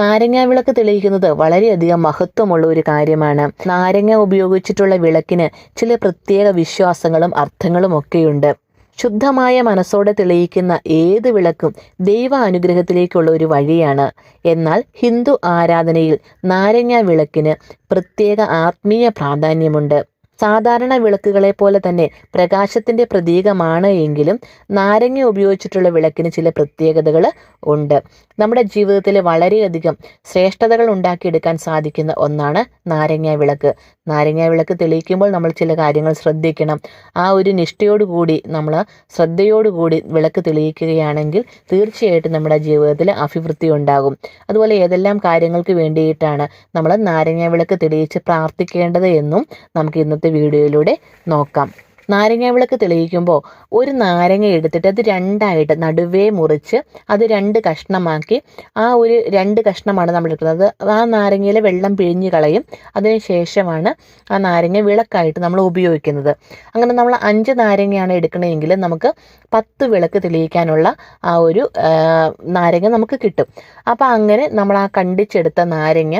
നാരങ്ങ വിളക്ക് തെളിയിക്കുന്നത് വളരെയധികം മഹത്വമുള്ള ഒരു കാര്യമാണ്. നാരങ്ങ ഉപയോഗിച്ചിട്ടുള്ള വിളക്കിന് ചില പ്രത്യേക വിശ്വാസങ്ങളും അർത്ഥങ്ങളും ഒക്കെയുണ്ട്. ശുദ്ധമായ മനസ്സോടെ തെളിയിക്കുന്ന ഏത് വിളക്കും ദൈവ അനുഗ്രഹത്തിലേക്കുള്ള ഒരു വഴിയാണ്. എന്നാൽ ഹിന്ദു ആരാധനയിൽ നാരങ്ങ വിളക്കിന് പ്രത്യേക ആത്മീയ പ്രാധാന്യമുണ്ട്. സാധാരണ വിളക്കുകളെ പോലെ തന്നെ പ്രകാശത്തിന്റെ പ്രതീകമാണ് എങ്കിലും നാരങ്ങ ഉപയോഗിച്ചിട്ടുള്ള വിളക്കിന് ചില പ്രത്യേകതകൾ ഉണ്ട്. നമ്മുടെ ജീവിതത്തിൽ വളരെയധികം ശ്രേഷ്ഠതകൾ ഉണ്ടാക്കിയെടുക്കാൻ സാധിക്കുന്ന ഒന്നാണ് നാരങ്ങ വിളക്ക്. നാരങ്ങ വിളക്ക് തെളിയിക്കുമ്പോൾ നമ്മൾ ചില കാര്യങ്ങൾ ശ്രദ്ധിക്കണം. ആ ഒരു നിഷ്ഠയോടുകൂടി നമ്മൾ ശ്രദ്ധയോടുകൂടി വിളക്ക് തെളിയിക്കുകയാണെങ്കിൽ തീർച്ചയായിട്ടും നമ്മുടെ ജീവിതത്തിൽ അഭിവൃദ്ധി ഉണ്ടാകും. അതുപോലെ ഏതെല്ലാം കാര്യങ്ങൾക്ക് വേണ്ടിയിട്ടാണ് നമ്മൾ നാരങ്ങ വിളക്ക് തെളിയിച്ച് പ്രാർത്ഥിക്കേണ്ടത് എന്നും നമുക്ക് ഇന്നത്തെ വീഡിയോയിലൂടെ നോക്കാം. നാരങ്ങ വിളക്ക് തെളിയിക്കുമ്പോൾ ഒരു നാരങ്ങ എടുത്തിട്ട് അത് രണ്ടായിട്ട് നടുവേ മുറിച്ച് അത് രണ്ട് കഷ്ണമാക്കി ആ ഒരു രണ്ട് കഷ്ണമാണ് നമ്മൾ എടുക്കുന്നത്. ആ നാരങ്ങയിലെ വെള്ളം പിഴിഞ്ഞ് കളയും. അതിന് ശേഷമാണ് ആ നാരങ്ങ വിളക്കായിട്ട് നമ്മൾ ഉപയോഗിക്കുന്നത്. അങ്ങനെ നമ്മൾ അഞ്ച് നാരങ്ങയാണ് എടുക്കണമെങ്കിൽ നമുക്ക് പത്ത് വിളക്ക് തെളിയിക്കാനുള്ള ആ ഒരു നാരങ്ങ നമുക്ക് കിട്ടും. അപ്പോൾ അങ്ങനെ നമ്മൾ ആ കണ്ടിച്ചെടുത്ത നാരങ്ങ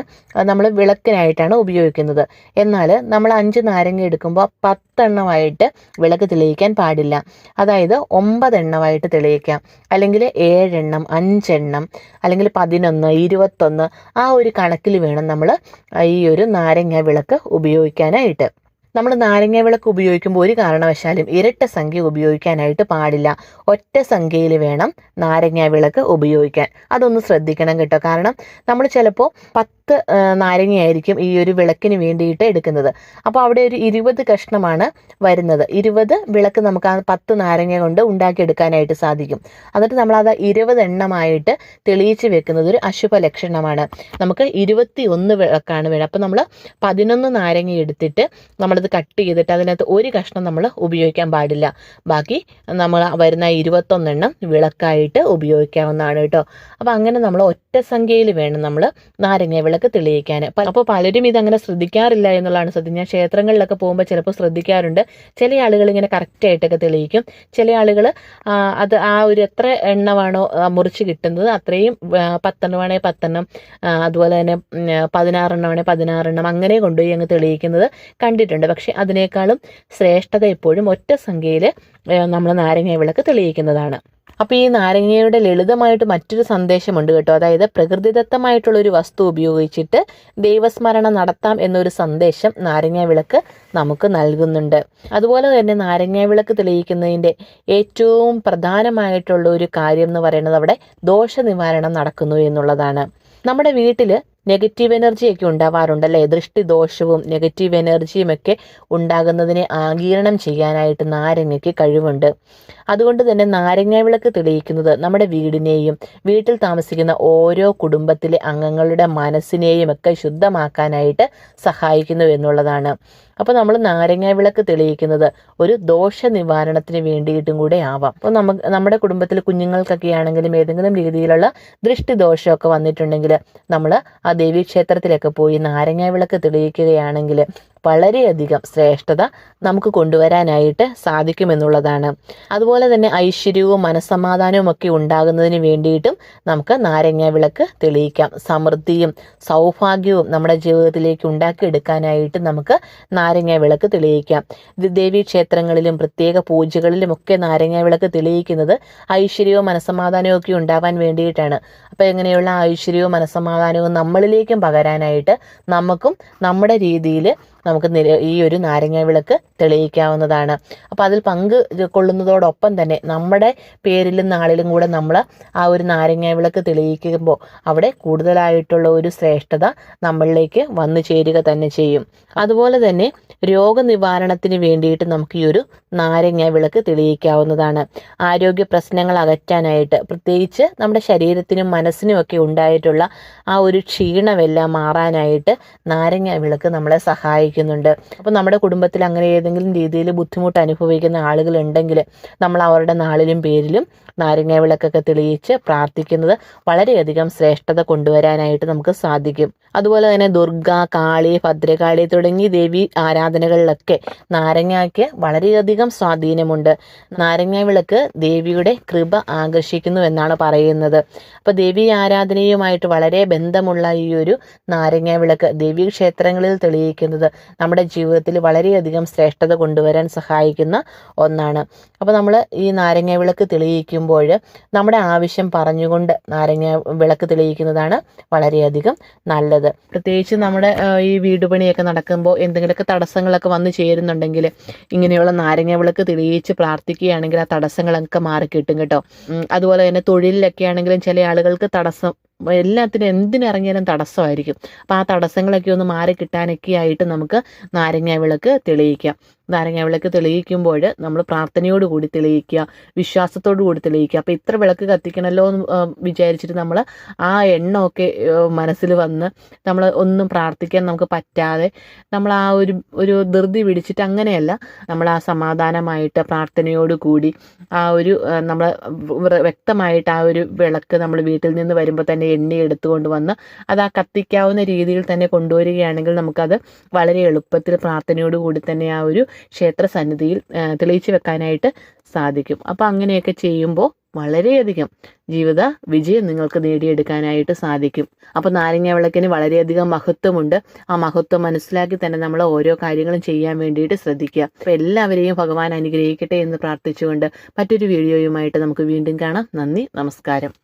നമ്മൾ വിളക്കിനായിട്ടാണ് ഉപയോഗിക്കുന്നത്. എന്നാൽ നമ്മൾ അഞ്ച് നാരങ്ങ എടുക്കുമ്പോൾ പത്തെണ്ണമായിട്ട് വിളക്ക് തെളിയിക്കാൻ പാടില്ല. അതായത് ഒമ്പതെണ്ണമായിട്ട് തെളിയിക്കാം. അല്ലെങ്കിൽ ഏഴെണ്ണം അഞ്ചെണ്ണം അല്ലെങ്കിൽ പതിനൊന്ന് ഇരുപത്തൊന്ന് ആ ഒരു കണക്കിൽ വേണം നമ്മൾ ഈ ഒരു നാരങ്ങ വിളക്ക് ഉപയോഗിക്കാനായിട്ട്. നമ്മൾ നാരങ്ങ വിളക്ക് ഉപയോഗിക്കുമ്പോൾ ഒരു കാരണവശാലും ഇരട്ട സംഖ്യ ഉപയോഗിക്കാനായിട്ട് പാടില്ല. ഒറ്റ സംഖ്യയിൽ വേണം നാരങ്ങ വിളക്ക് ഉപയോഗിക്കാൻ. അതൊന്ന് ശ്രദ്ധിക്കണം കേട്ടോ. കാരണം നമ്മൾ ചിലപ്പോൾ പത്ത് നാരങ്ങയായിരിക്കും ഈ ഒരു വിളക്കിന് വേണ്ടിയിട്ട് എടുക്കുന്നത്. അപ്പോൾ അവിടെ ഒരു ഇരുപത് കഷ്ണമാണ് വരുന്നത്. ഇരുപത് വിളക്ക് നമുക്ക് ആ പത്ത് നാരങ്ങ കൊണ്ട് ഉണ്ടാക്കിയെടുക്കാനായിട്ട് സാധിക്കും. എന്നിട്ട് അത് ഇരുപത് എണ്ണമായിട്ട് തെളിയിച്ച് വെക്കുന്നത് ഒരു അശുഭ ലക്ഷണമാണ്. നമുക്ക് ഇരുപത്തി ഒന്ന് വിളക്കാണ് വേണം. അപ്പോൾ നമ്മൾ പതിനൊന്ന് നാരങ്ങ എടുത്തിട്ട് നമ്മളത് കട്ട് ചെയ്തിട്ട് അതിനകത്ത് ഒരു കഷ്ണം നമ്മൾ ഉപയോഗിക്കാൻ പാടില്ല. ബാക്കി നമ്മൾ വരുന്ന ഇരുപത്തൊന്നെണ്ണം വിളക്കായിട്ട് ഉപയോഗിക്കാവുന്നതാണ് കേട്ടോ. അപ്പോൾ അങ്ങനെ നമ്മൾ ഒറ്റ സംഖ്യയിൽ വേണം നമ്മൾ നാരങ്ങ വിളക്ക് തെളിയിക്കാൻ. അപ്പോൾ പലരും ഇതങ്ങനെ ശ്രദ്ധിക്കാറില്ല എന്നുള്ളതാണ് സത്യം. ഞാൻ ക്ഷേത്രങ്ങളിലൊക്കെ പോകുമ്പോൾ ചിലപ്പോൾ ശ്രദ്ധിക്കാറുണ്ട്. ചില ആളുകൾ ഇങ്ങനെ കറക്റ്റായിട്ടൊക്കെ തെളിയിക്കും. ചില ആളുകൾ അത് ആ ഒരു എത്ര എണ്ണമാണോ മുറിച്ച് കിട്ടുന്നത് അത്രയും പത്തെണ്ണം പത്തെണ്ണമാണെങ്കിൽ പത്തെണ്ണം അതുപോലെ തന്നെ പതിനാറെണ്ണം പതിനാറെണ്ണമാണെങ്കിൽ പതിനാറെണ്ണം അങ്ങനെ കൊണ്ടുപോയി അങ്ങ് തെളിയിക്കുന്നത് കണ്ടിട്ടുണ്ട്. പക്ഷെ അതിനേക്കാളും ശ്രേഷ്ഠത എപ്പോഴും ഒറ്റ സംഖ്യയിൽ നമ്മൾ നാരങ്ങ വിളക്ക് തെളിയിക്കുന്നതാണ്. അപ്പോൾ ഈ നാരങ്ങയുടെ ലളിതമായിട്ട് മറ്റൊരു സന്ദേശമുണ്ട് കേട്ടോ. അതായത് പ്രകൃതിദത്തമായിട്ടുള്ള ഒരു വസ്തു ഉപയോഗിച്ചിട്ട് ദൈവസ്മരണ നടത്താം എന്നൊരു സന്ദേശം നാരങ്ങ വിളക്ക് നമുക്ക് നൽകുന്നുണ്ട്. അതുപോലെ തന്നെ നാരങ്ങ വിളക്ക് തെളിയിക്കുന്നതിന്റെ ഏറ്റവും പ്രധാനമായിട്ടുള്ള ഒരു കാര്യം എന്ന് പറയുന്നത് അവിടെ ദോഷ നിവാരണം നടക്കുന്നു എന്നുള്ളതാണ്. നമ്മുടെ വീട്ടിൽ നെഗറ്റീവ് എനർജിയൊക്കെ ഉണ്ടാവാറുണ്ടല്ലേ? ദൃഷ്ടി ദോഷവും നെഗറ്റീവ് എനർജിയും ഒക്കെ ഉണ്ടാകുന്നതിനെ ആകീരണം ചെയ്യാനായിട്ട് നാരങ്ങയ്ക്ക് കഴിവുണ്ട്. അതുകൊണ്ട് തന്നെ നാരങ്ങ വിളക്ക് തെളിയിക്കുന്നത് നമ്മുടെ വീടിനെയും വീട്ടിൽ താമസിക്കുന്ന ഓരോ കുടുംബത്തിലെ അംഗങ്ങളുടെ മനസ്സിനെയും ഒക്കെ ശുദ്ധമാക്കാനായിട്ട് സഹായിക്കുന്നു എന്നുള്ളതാണ്. അപ്പോൾ നമ്മൾ നാരങ്ങ വിളക്ക് തെളിയിക്കുന്നത് ഒരു ദോഷ നിവാരണത്തിന് വേണ്ടിയിട്ടും കൂടെ ആവാം. അപ്പോൾ നമുക്ക് നമ്മുടെ കുടുംബത്തിൽ കുഞ്ഞുങ്ങൾക്കൊക്കെ ആണെങ്കിലും ഏതെങ്കിലും രീതിയിലുള്ള ദൃഷ്ടി ദോഷമൊക്കെ വന്നിട്ടുണ്ടെങ്കിൽ നമ്മൾ ആ ദേവീക്ഷേത്രത്തിലൊക്കെ പോയി നാരങ്ങ വിളക്ക് തെളിയിക്കുകയാണെങ്കിൽ വളരെയധികം ശ്രേഷ്ഠത നമുക്ക് കൊണ്ടുവരാനായിട്ട് സാധിക്കുമെന്നുള്ളതാണ്. അതുപോലെ തന്നെ ഐശ്വര്യവും മനസ്സമാധാനവും ഒക്കെ ഉണ്ടാകുന്നതിന് വേണ്ടിയിട്ടും നമുക്ക് നാരങ്ങ വിളക്ക് തെളിയിക്കാം. സമൃദ്ധിയും സൗഭാഗ്യവും നമ്മുടെ ജീവിതത്തിലേക്ക് ഉണ്ടാക്കിയെടുക്കാനായിട്ട് നമുക്ക് നാരങ്ങ വിളക്ക് തെളിയിക്കാം. ദേവീ ക്ഷേത്രങ്ങളിലും പ്രത്യേക പൂജകളിലും ഒക്കെ നാരങ്ങ വിളക്ക് തെളിയിക്കുന്നത് ഐശ്വര്യവും മനസ്സമാധാനവും ഒക്കെ ഉണ്ടാവാൻ വേണ്ടിയിട്ടാണ്. അപ്പോൾ എങ്ങനെയുള്ള ഐശ്വര്യവും മനസ്സമാധാനവും നമ്മളിലേക്കും പകരാനായിട്ട് നമുക്കും നമ്മുടെ രീതിയിൽ നമുക്ക് ഈ ഒരു നാരങ്ങ വിളക്ക് തെളിയിക്കാവുന്നതാണ്. അപ്പോൾ അതിൽ പങ്ക് കൊള്ളുന്നതോടൊപ്പം തന്നെ നമ്മുടെ പേരിലും നാളിലും കൂടെ നമ്മൾ ആ ഒരു നാരങ്ങ വിളക്ക് തെളിയിക്കുമ്പോൾ അവിടെ കൂടുതലായിട്ടുള്ള ഒരു ശ്രേഷ്ഠത നമ്മളിലേക്ക് വന്നു ചേരുക തന്നെ ചെയ്യും. അതുപോലെ തന്നെ രോഗനിവാരണത്തിന് വേണ്ടിയിട്ട് നമുക്ക് ഈ ഒരു നാരങ്ങ വിളക്ക് തെളിയിക്കാവുന്നതാണ്. ആരോഗ്യ പ്രശ്നങ്ങൾ അകറ്റാനായിട്ട് പ്രത്യേകിച്ച് നമ്മുടെ ശരീരത്തിനും മനസ്സിനും ഒക്കെ ഉണ്ടായിട്ടുള്ള ആ ഒരു ക്ഷീണമെല്ലാം മാറാനായിട്ട് നാരങ്ങ വിളക്ക് നമ്മളെ സഹായിക്കുന്നുണ്ട്. അപ്പോൾ നമ്മുടെ കുടുംബത്തിൽ അങ്ങനെ ഏതെങ്കിലും രീതിയിൽ ബുദ്ധിമുട്ട് അനുഭവിക്കുന്ന ആളുകൾ ഉണ്ടെങ്കിൽ നമ്മൾ അവരുടെ നാളിലും പേരിലും നാരങ്ങ വിളക്കൊക്കെ തെളിയിച്ച് പ്രാർത്ഥിക്കുന്നത് വളരെയധികം ശ്രേഷ്ഠത കൊണ്ടുവരാനായിട്ട് നമുക്ക് സാധിക്കും. അതുപോലെ തന്നെ ദുർഗ കാളി ഭദ്രകാളി തുടങ്ങി ദേവി ആരാധനകളിലൊക്കെ നാരങ്ങയ്ക്ക് വളരെയധികം സ്വാധീനമുണ്ട്. നാരങ്ങ വിളക്ക് ദേവിയുടെ കൃപ ആകർഷിക്കുന്നു എന്നാണ് പറയുന്നത്. അപ്പോൾ ദേവി ആരാധനയുമായിട്ട് വളരെ ബന്ധമുള്ള ഈ ഒരു നാരങ്ങ വിളക്ക് ദേവി ക്ഷേത്രങ്ങളിൽ തെളിയിക്കുന്നത് നമ്മുടെ ജീവിതത്തിൽ വളരെയധികം ശ്രേഷ്ഠത കൊണ്ടുവരാൻ സഹായിക്കുന്ന ഒന്നാണ്. അപ്പോൾ നമ്മൾ ഈ നാരങ്ങ വിളക്ക് തെളിയിക്കുമ്പോൾ നമ്മുടെ ആവശ്യം പറഞ്ഞുകൊണ്ട് നാരങ്ങ വിളക്ക് തെളിയിക്കുന്നതാണ് വളരെയധികം നല്ലത്. പ്രത്യേകിച്ച് നമ്മുടെ ഈ വീടുപണിയൊക്കെ നടക്കുമ്പോൾ എന്തെങ്കിലുമൊക്കെ തടസ്സങ്ങളൊക്കെ വന്നു ചേരുന്നുണ്ടെങ്കിൽ ഇങ്ങനെയുള്ള നാരങ്ങ വിളക്ക് തെളിയിച്ച് പ്രാർത്ഥിക്കുകയാണെങ്കിൽ ആ തടസ്സങ്ങളൊക്കെ മാറി കിട്ടും കേട്ടോ. അതുപോലെ തന്നെ തൊഴിലിലൊക്കെ ആണെങ്കിലും ചില ആളുകൾക്ക് തടസ്സം എല്ലാത്തിനും എന്തിനിറങ്ങിയാലും തടസ്സമായിരിക്കും. അപ്പം ആ തടസ്സങ്ങളൊക്കെ ഒന്ന് മാറി കിട്ടാനൊക്കെ ആയിട്ട് നമുക്ക് നാരങ്ങ വിളക്ക് തെളിയിക്കാം. നാരങ്ങ വിളക്ക് തെളിയിക്കുമ്പോൾ നമ്മൾ പ്രാർത്ഥനയോട് കൂടി തെളിയിക്കുക വിശ്വാസത്തോടു കൂടി തെളിയിക്കുക. അപ്പോൾ ഇത്ര വിളക്ക് കത്തിക്കണമല്ലോ എന്ന് വിചാരിച്ചിട്ട് നമ്മൾ ആ എണ്ണമൊക്കെ മനസ്സിൽ വന്ന് നമ്മൾ ഒന്നും പ്രാർത്ഥിക്കാൻ നമുക്ക് പറ്റാതെ നമ്മൾ ആ ഒരു ഒരു ധൃതി പിടിച്ചിട്ട് അങ്ങനെയല്ല നമ്മൾ ആ സമാധാനമായിട്ട് പ്രാർത്ഥനയോട് കൂടി ആ ഒരു നമ്മൾ വ്യക്തമായിട്ട് ആ ഒരു വിളക്ക് നമ്മൾ വീട്ടിൽ നിന്ന് വരുമ്പോൾ തന്നെ എണ്ണി എടുത്തുകൊണ്ട് വന്ന് അത് ആ കത്തിക്കാവുന്ന രീതിയിൽ തന്നെ കൊണ്ടുവരികയാണെങ്കിൽ നമുക്കത് വളരെ എളുപ്പത്തിൽ പ്രാർത്ഥനയോട് കൂടി തന്നെ ആ ഒരു ക്ഷേത്ര സന്നിധിയിൽ തെളിയിച്ചു വെക്കാനായിട്ട് സാധിക്കും. അപ്പോൾ അങ്ങനെയൊക്കെ ചെയ്യുമ്പോൾ വളരെയധികം ജീവിത വിജയം നിങ്ങൾക്ക് നേടിയെടുക്കാനായിട്ട് സാധിക്കും. അപ്പോൾ നാരങ്ങ വിളക്കിന് വളരെയധികം മഹത്വമുണ്ട്. ആ മഹത്വം മനസ്സിലാക്കി തന്നെ നമ്മൾ ഓരോ കാര്യങ്ങളും ചെയ്യാൻ വേണ്ടിയിട്ട് ശ്രദ്ധിക്കുക. അപ്പോൾ എല്ലാവരെയും ഭഗവാൻ അനുഗ്രഹിക്കട്ടെ എന്ന് പ്രാർത്ഥിച്ചുകൊണ്ട് മറ്റൊരു വീഡിയോയുമായിട്ട് നമുക്ക് വീണ്ടും കാണാം. നന്ദി നമസ്കാരം.